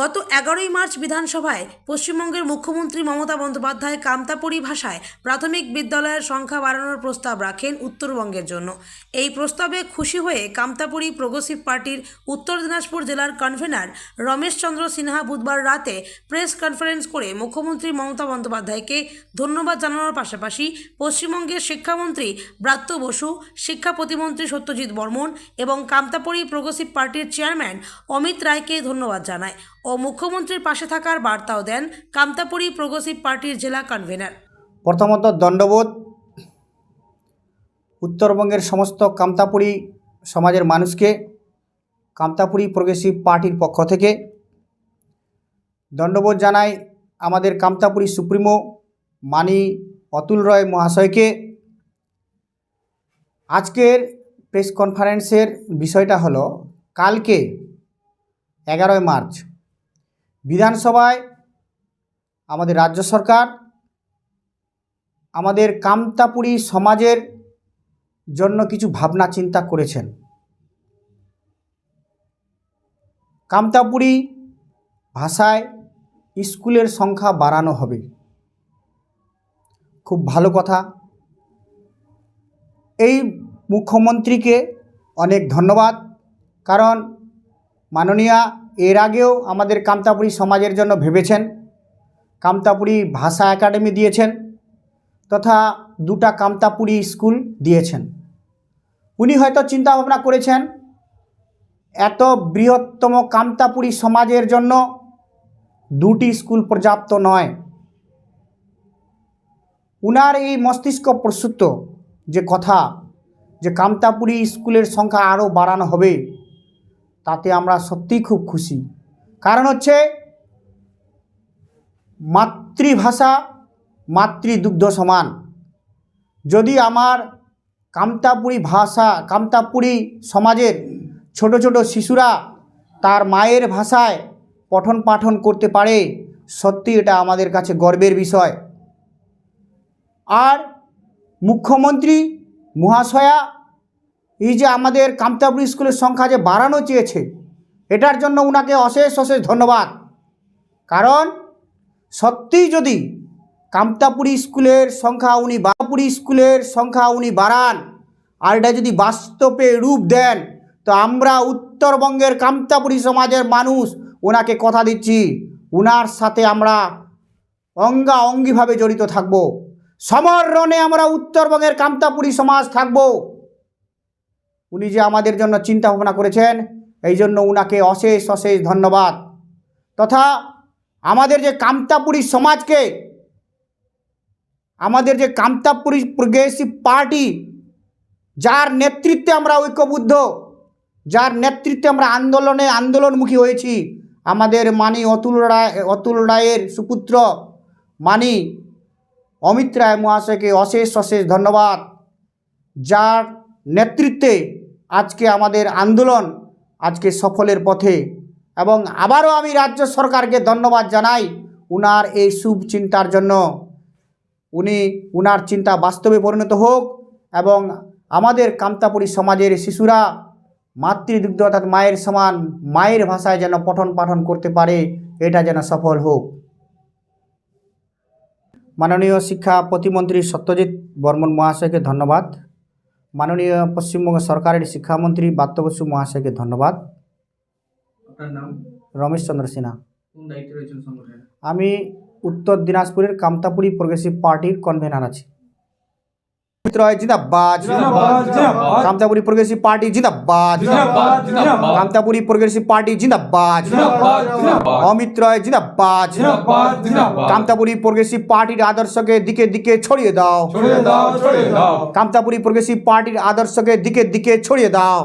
গত এগারোই মার্চ বিধানসভায় পশ্চিমবঙ্গের মুখ্যমন্ত্রী মমতা বন্দ্যোপাধ্যায় কামতাপুরী ভাষায় প্রাথমিক বিদ্যালয়ের সংখ্যা বাড়ানোর প্রস্তাব রাখেন উত্তরবঙ্গের জন্য। এই প্রস্তাবে খুশি হয়ে কামতাপুরী প্রোগ্রেসিভ পার্টির উত্তর দিনাজপুর জেলার কনভেনার রমেশ চন্দ্র সিনহা বুধবার রাতে প্রেস কনফারেন্স করে মুখ্যমন্ত্রী মমতা বন্দ্যোপাধ্যায়কে ধন্যবাদ জানানোর পাশাপাশি পশ্চিমবঙ্গের শিক্ষামন্ত্রী ব্রাত্য বসু, শিক্ষা প্রতিমন্ত্রী সত্যজিৎ বর্মন এবং কামতাপুরী প্রোগ্রেসিভ পার্টির চেয়ারম্যান অমিত রায়কে ধন্যবাদ জানায়। ও মুখ্যমন্ত্রীর পাশে থাকার বার্তাও দেন কামতাপুরী প্রোগ্রেসিভ পার্টির জেলা কনভেনার। প্রথমত দণ্ডবোধ, উত্তরবঙ্গের সমস্ত কামতাপুরী সমাজের মানুষকে কামতাপুরী প্রগ্রেসিভ পার্টির পক্ষ থেকে দণ্ডবোধ জানাই আমাদের কামতাপুরী সুপ্রিমো মানি অতুল রয় মহাশয়কে। আজকের প্রেস কনফারেন্সের বিষয়টা হলো, কালকে এগারোই মার্চ বিধানসভায় আমাদের রাজ্য সরকার, আমাদের কামতাপুরী সমাজের জন্য কিছু ভাবনা চিন্তা করেছেন। কামতাপুরী ভাষায় স্কুলের সংখ্যা বাড়ানো হবে। খুব ভালো কথা। এই মুখ্যমন্ত্রীকে অনেক ধন্যবাদ। কারণ মাননীয়া এর আগেও আমাদের কামতাপুরী সমাজের জন্য ভেবেছেন, কামতাপুরী ভাষা একাডেমি দিয়েছেন তথা দুটা কামতাপুরী স্কুল দিয়েছেন। উনি হয়তো চিন্তা ভাবনা করেছেন, এত বৃহত্তম কামতাপুরী সমাজের জন্য দুটি স্কুল পর্যাপ্ত নয়। উনার এই মস্তিষ্ক প্রসূত যে কথা, যে কামতাপুরী স্কুলের সংখ্যা আরও বাড়ানো হবে তাতে আমরা সত্যিই খুব খুশি। কারণ হচ্ছে মাতৃভাষা, মাতৃদুগ্ধ সমান। যদি আমার কামতাপুরী ভাষা, কামতাপুরী সমাজের ছোট ছোট শিশুরা তার মায়ের ভাষায় পঠন পাঠন করতে পারে, সত্যি এটা আমাদের কাছে গর্বের বিষয়। আর মুখ্যমন্ত্রী, মহাশয়া এই যে আমাদের কামতাপুরী স্কুলের সংখ্যা যে বাড়ানো চেয়েছে, এটার জন্য ওনাকে অশেষ অশেষ ধন্যবাদ। কারণ সত্যিই যদি কামতাপুরী স্কুলের সংখ্যা উনি বাপুরী স্কুলের সংখ্যা উনি বাড়ান, আর এটা যদি বাস্তবে রূপ দেন, তো আমরা উত্তরবঙ্গের কামতাপুরী সমাজের মানুষ ওনাকে কথা দিচ্ছি। ওনার সাথে আমরা অঙ্গা অঙ্গিভাবে জড়িত থাকব। সমরণে আমরা উত্তরবঙ্গের কামতাপুরী সমাজ থাকব। উনি যে আমাদের জন্য চিন্তা ভাবনা করেছেন এই জন্য উনাকে অশেষ অশেষ ধন্যবাদ। তথা আমাদের যে কামতাপুরী সমাজকে, আমাদের যে কামতাপুরী প্রগ্রেসিভ পার্টি, যার নেতৃত্বে আমরা ঐক্যবদ্ধ, যার নেতৃত্বে আমরা আন্দোলনে আন্দোলনমুখী হয়েছি, আমাদের মানি অতুল রায়, অতুল রায়ের সুপুত্র মানি অমিত রায় মহাশয়কে অশেষ অশেষ ধন্যবাদ। যার নেতৃত্বে আজকে আমাদের আন্দোলন আজকে সফলের পথে। এবং আবারও আমি রাজ্য সরকারকে ধন্যবাদ জানাই উনার এই শুভ চিন্তার জন্য। উনি, উনার চিন্তা বাস্তবে পরিণত হোক এবং আমাদের কামতাপুরী সমাজের শিশুরা মাতৃদুগ্ধ অর্থাৎ মায়ের সমান মায়ের ভাষায় যেন পঠন পাঠন করতে পারে, এটা যেন সফল হোক। মাননীয় শিক্ষা প্রতিমন্ত্রী সত্যজিৎ বর্মন মহাশয়কে ধন্যবাদ। মাননীয় পশ্চিমবঙ্গ সরকারের শিক্ষামন্ত্রী বাত্য বসু মহাশয়কে ধন্যবাদ। রমেশ চন্দ্র সিনহা। আমি উত্তর দিনাজপুরের কামতাপুরী প্রগ্রেসিভ পার্টির কনভেনার আছি। কামতাপুরী প্রগ্রেসিভ পার্টি জিন্দাবাদ। জিন্দাবাদ, জিন্দাবাদ। কামতাপুরী প্রগ্রেসিভ পার্টি জিন্দাবাদ। জিন্দাবাদ, জিন্দাবাদ। অমিত রায় জিন্দাবাদ। জিন্দাবাদ, জিন্দাবাদ। পার্টির আদর্শকে দিকে দিকে ছড়িয়ে দাও। কামতাপুরী প্রগ্রেসিভ পার্টির আদর্শকে দিকে দিকে ছড়িয়ে দাও।